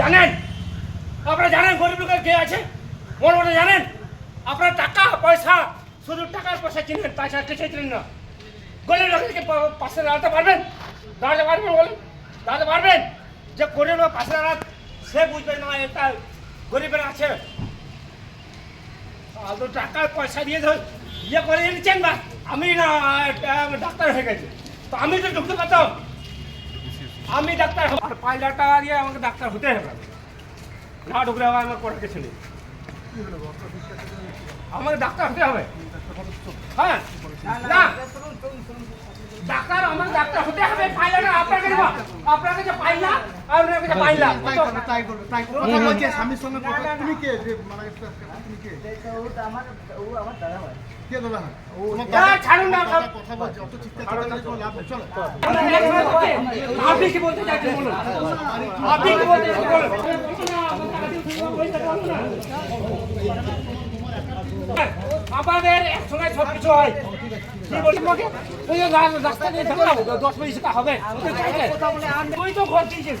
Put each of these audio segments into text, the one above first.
জানেন? আপনারা জানেন গরিব লোকের কে আছে? মনে মনে জানেন? আপনার টাকা, পয়সা, শুধু টাকার পয়সা চিনেন তাছাড়া কিছু চিনেন না। গরিব লোকেরকে পা- পাশে দাঁড়াতে পারবেন? দাঁড়াতে পারবেন বলেন? দাঁড়াতে পারবেন? যে গরিব লোক পাশে দাঁড়াত সে বুঝবে না এটা গরিবের আছে। আলতো টাকার পয়সা দিয়ে ধর ইয়ে করে নিচ্ছেন না আমি না ডাক্তার হয়ে গেছি। তো আমি তো ঢুকতে পারতাম আমি ডাক্তার হব। আর পাঁচ দিয়ে আমাকে ডাক্তার হতে হবে। না ঢুকলে আবার আমার করার কিছু নেই। আমাকে ডাক্তার হতে হবে। হ্যাঁ। ডাক্তার, আমাকে ডাক্তার হতে হবে। পাঁচ আপনাকে কাছে। আপনার কাছে পাই আপনি কি বলতে চাইছেন বলুন আপনি কি বলতে চাইছেন বলুন আমাদের একসঙ্গে সব কিছু হয় রাস্তা দিয়ে দশ মিনিট হবে তুই তো ঘর দিয়েছিস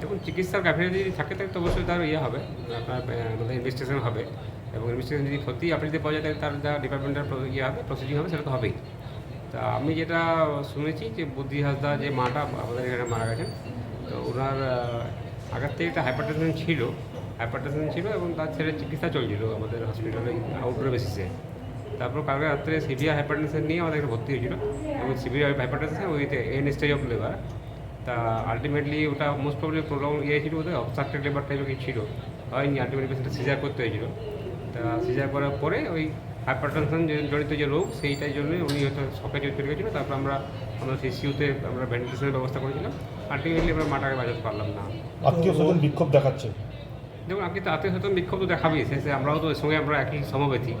দেখুন, চিকিৎসার গাফিলতি যদি থাকে, তাহলে তো অবশ্যই তার ইয়ে হবে, আপনার আমাদের ইনভেস্টিগেশন হবে। এবং ইনভেস্টিগেশন যদি সত্যি আপনি যদি পাওয়া যায়, তাহলে তার যা ডিপার্টমেন্টের প্র- ইয়ে হবে প্রসিডিং হবে, সেটা তো হবেই। তা আমি যেটা শুনেছি যে বুদ্ধি হাসদা যে মাটা আমাদের এখানে মারা গেছেন, তো ওনার আগের থেকে একটা হাইপারটেনশন ছিল হাইপারটেনশন ছিল এবং তার ছেলে চিকিৎসা চলছিল আমাদের হসপিটালে আউটডোর বেসিসে তারপর কালকে রাত্রে সিভিয়ার হাইপারটেনশন নিয়ে আমাদের ভর্তি হয়েছিল। এবং severe hypertension with an stage of labour তা আলটিমেটলি ওটা মোস্ট প্রবলি প্রলং ইয়ে ছিল ওদের অবস্ট্রাক্টেড লেবার টাইপের কিছু ছিল। হয়নি আলটিমেটলি পেশেন্টটা সিজার করতে হয়েছিল। তা সিজার করার পরে ওই হাইপারটেনশন জড়িত যে রোগ, সেইটার জন্য উনি হয়তো শখে চলে গেছিল। তারপর আমরা আমরা সিসিউতে আমরা ভেন্টিলেশনের ব্যবস্থা করেছিলাম। আলটিমেটলি আমরা মাটাকে বাঁচাতে পারলাম না। আত্মীয় স্বজন বিক্ষোভ দেখাচ্ছে। দেখুন আপনি তো আত্মীয় স্বজন বিক্ষোভ তো দেখাবেই। শেষে আমরাও তো সঙ্গে আমরা একই সমবেতী।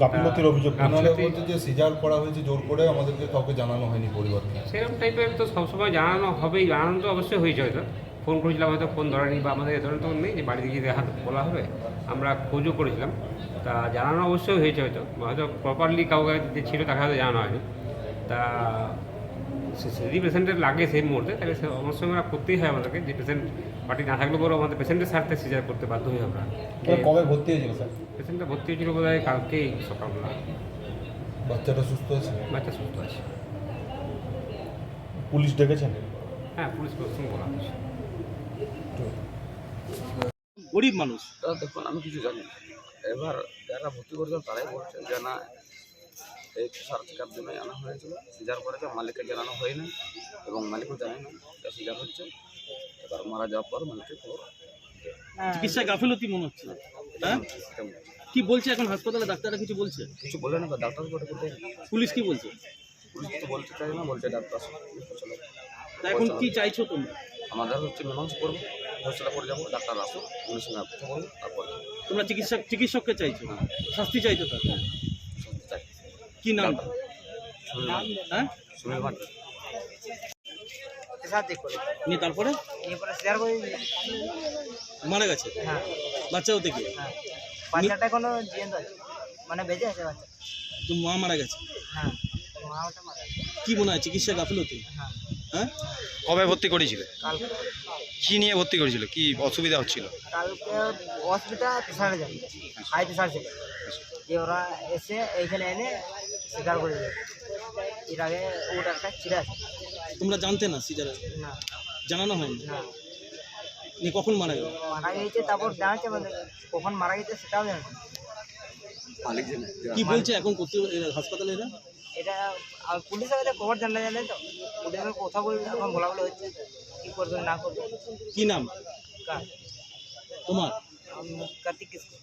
গাফিলতির অভিযোগ বলছে যে সিজার করা হয়েছে জোর করে আমাদেরকে কাউকে জানানো হয়নি পরিবারকে। সেরকম টাইপের তো সবসময় জানানো হবেই। জানানো তো অবশ্যই হয়েছে হয়তো। ফোন করেছিলাম হয়তো ফোন ধরেনি বা আমাদের এ ধরনের তো নেই যে বাড়িতে গিয়ে দেখা বলা হবে। আমরা খোঁজও করেছিলাম। তা জানানো অবশ্যই হয়েছে হয়তো। হয়তো প্রপারলি কাউকে যে ছিল তাকে হয়তো জানানো হয়নি। তা সে- যদি পেশেন্টের লাগে সেই মুহূর্তে তাহলে সে অবশ্যই আমরা করতেই হয় আমাদেরকে। যে পেশেন্ট পার্টি না থাকলে পরেও আমাদের পেশেন্টের স্বার্থে সিজার করতে বাধ্য হই আমরা। কবে ভর্তি হয়েছিল স্যার? পেশেন্টটা ভর্তি হয়েছিল বোধ হয় কালকেই সকালবেলা। বাচ্চাটা সুস্থ আছে? বাচ্চা সুস্থ আছে। পুলিশ ডেকেছেন? হ্যাঁ পুলিশ প্রশাসন বলা হয়েছে। গরিব মানুষ তা দেখুন আমি কিছু জানি না। এবার যারা ভর্তি করেছেন তারাই বলছেন যে না এই সার চিকার জন্যই আনা হয়েছিল। সিজার করেছে মালিককে জানানো হয়নি এবং মালিকও জানে না যে সিজার হচ্ছে। এবার মারা যাওয়ার পর মালিকের খবর চিকিৎসা গাফিলতি মনে হচ্ছে। হ্যাঁ কি বলছে এখন হাসপাতালে? ডাক্তাররা কিছু বলছে? কিছু বলে না ডাক্তার পুলিশ কি বলছে? পুলিশ তো বলতে চাই না বলছে ডাক্তার এখন কি চাইছো তোমরা আমাদের হচ্ছে মীমাংসা করব হোস্টেলে করে যাব ডাক্তার আসো উনির সঙ্গে কথা বলব তারপর তোমরা চিকিৎসক চিকিৎসককে চাইছো? শাস্তি চাইছো তার কি নাম? হ্যাঁ? নিয়ে তারপরে? মারা গেছে? হ্যাঁ বাচ্চা হতে গিয়ে? হ্যাঁ বাচ্চাটা আছে মানে বেঁচে আছে বাচ্চা তো মা মারা গেছে? হ্যাঁ মারা গেছে। কি মনে হয় চিকিৎসা গাফিলতি হ্যাঁ হ্যাঁ? কবে ভর্তি করেছিল? কালকে কি নিয়ে ভর্তি করেছিল? কি অসুবিধা হচ্ছিল? কালকে হসপিটাল তেসারে যাবে হাই তেসার ছিল। যে ওরা এসে এইখানে এনে স্বীকার করে এর আগে ওটা একটা ছিঁড়ে আছে তোমরা জানতে না সিজারে না। জানানো হয়নি? না। নিয়ে কখন মারা গেল? মারা গেছে তারপর জানাচ্ছে আমাদের কখন মারা গেছে সেটাও জানাচ্ছে কি বলছে এখন করতে হাসপাতালে এরা? এটা আর পুলিশের কাছে খবর জানা জানে তো পুলিশের কথা বলে এখন বলা বলে হচ্ছে কী করবে না করবে। কি নাম? কার? তোমার? কার্তিক কিসকু